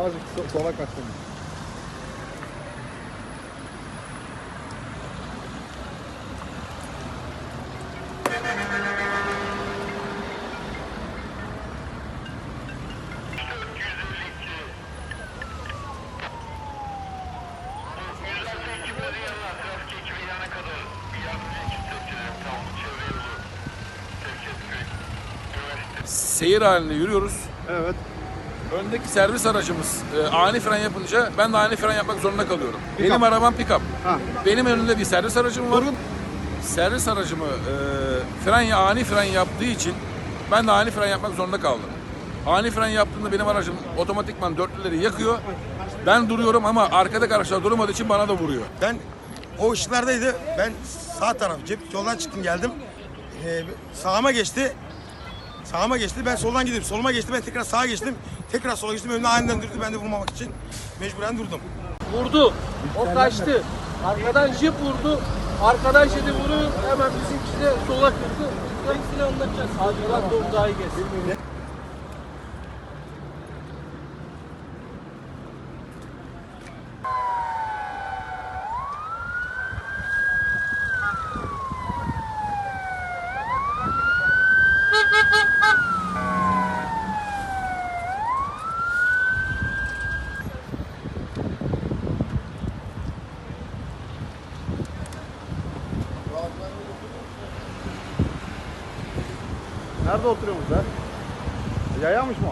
Azıcık so- sola kaçtım. Seyir halinde yürüyoruz. Evet. Öndeki servis aracımız e, ani fren yapınca ben de ani fren yapmak zorunda kalıyorum. Pick-up. Benim arabam pick-up. Benim önümde bir servis aracım var. Durun. Servis aracımı e, fren ani fren yaptığı için ben de ani fren yapmak zorunda kaldım. Ani fren yaptığında benim aracım otomatikman dörtlüleri yakıyor. Ben duruyorum ama arkadaki araçlar durmadığı için bana da vuruyor. Ben o ışıklardaydı. Ben sağ taraf cep yoldan çıktım geldim. Ee, sağıma geçti. Sağıma geçti. Ben soldan gidip soluma geçti. Ben tekrar sağa geçtim. Tekrar sola geçtim. Önümde aniden durdu. Ben de vurmamak için mecburen durdum. vurdu. O kaçtı. Arkadan jip vurdu. Arkadan jeti vuruyor. Hemen bizimkisi de sola kırdı. Hepsini anlatacağız. Arkadan doğum daha iyi gelsin. Nerede oturuyorsunuz lan? Yayamış mı?